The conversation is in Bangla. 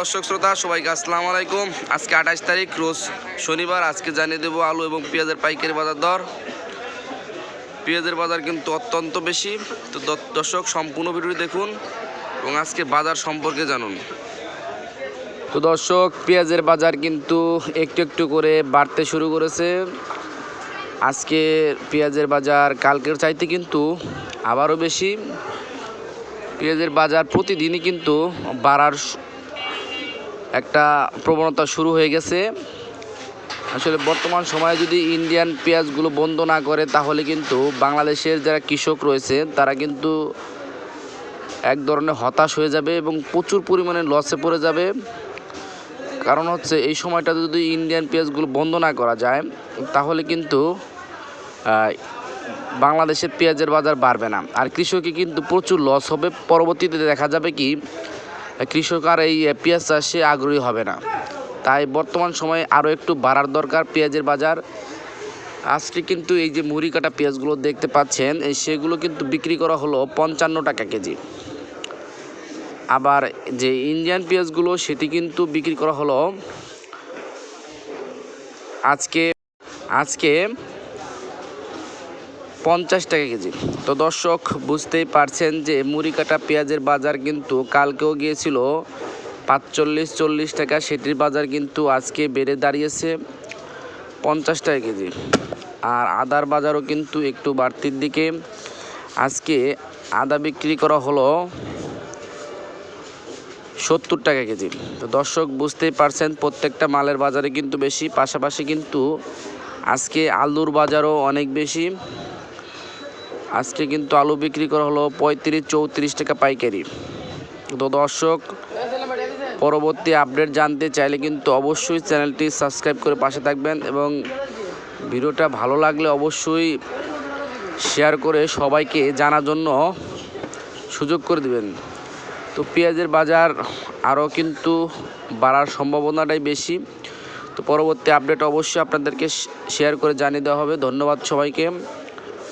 দর্শক শ্রোতা, সবাইকে আসসালামু আলাইকুম। আজকে আঠাশ তারিখ, রোজ শনিবার। আজকে জানিয়ে দেবো আলু এবং পেঁয়াজের পাইকারি বাজার দর। পেঁয়াজের বাজার কিন্তু অত্যন্ত বেশি। তো দর্শক, সম্পূর্ণ ভিডিওটি দেখুন এবং আজকে বাজার সম্পর্কে জানুন। তো দর্শক, পেঁয়াজের বাজার কিন্তু একটু একটু করে বাড়তে শুরু করেছে। আজকে পেঁয়াজের বাজার কালকের চাইতে কিন্তু আবারও বেশি। পেঁয়াজের বাজার প্রতিদিনই কিন্তু বাড়ার একটা প্রবণতা শুরু হয়ে গেছে। আসলে বর্তমান সময়ে যদি ইন্ডিয়ান পেঁয়াজগুলো বন্ধ না করে, তাহলে কিন্তু বাংলাদেশের যারা কৃষক রয়েছে, তারা কিন্তু এক ধরনের হতাশ হয়ে যাবে এবং প্রচুর পরিমাণে লসে পড়ে যাবে। কারণ হচ্ছে, এই সময়টা যদি ইন্ডিয়ান পেঁয়াজগুলো বন্ধ না করা যায়, তাহলে কিন্তু বাংলাদেশের পেঁয়াজের বাজার বাড়বে না। আর কৃষকে কিন্তু প্রচুর লস হবে। পরবর্তীতে দেখা যাবে কি কৃষক আর এই পেঁয়াজ চাষে আগ্রহী হবে না। তাই বর্তমান সময়ে আরও একটু বাড়ার দরকার পেঁয়াজের বাজার। আজকে কিন্তু এই যে মুড়ি কাটা পেঁয়াজগুলো দেখতে পাচ্ছেন সেগুলো কিন্তু বিক্রি করা হলো পঞ্চান্ন টাকা কেজি। আবার যে ইন্ডিয়ান পেঁয়াজগুলো সেটি কিন্তু বিক্রি করা হলো আজকে আজকে পঞ্চাশ টাকা কেজি। তো দর্শক, বুঝতেই পারছেন যে মুড়ি কাটা পেঁয়াজের বাজার কিন্তু কালকেও গিয়েছিল পাঁচচল্লিশ, চল্লিশ টাকা। সেটির বাজার কিন্তু আজকে বেড়ে দাঁড়িয়েছে পঞ্চাশ টাকা কেজি। আর আদার বাজারও কিন্তু একটু বাড়তির দিকে। আজকে আদা বিক্রি করা হলো সত্তর টাকা কেজি। তো দর্শক, বুঝতেই পারছেন প্রত্যেকটা মালের বাজারে কিন্তু বেশি। পাশাপাশি কিন্তু আজকে আলুর বাজারও অনেক বেশি। আজকে কিন্তু আলু বিক্রি করা হলো পঁয়ত্রিশ চৌত্রিশ টাকা পাইকারি। তো দর্শক, পরবর্তী আপডেট জানতে চাইলে কিন্তু অবশ্যই চ্যানেলটি সাবস্ক্রাইব করে পাশে থাকবেন এবং ভিডিওটা ভালো লাগলে অবশ্যই শেয়ার করে সবাইকে জানার জন্য সুযোগ করে দিবেন। তো পেঁয়াজের বাজার আরও কিন্তু বাড়ার সম্ভাবনাটাই বেশি। তো পরবর্তী আপডেট অবশ্যই আপনাদেরকে শেয়ার করে জানিয়ে দেওয়া হবে। ধন্যবাদ সবাইকে।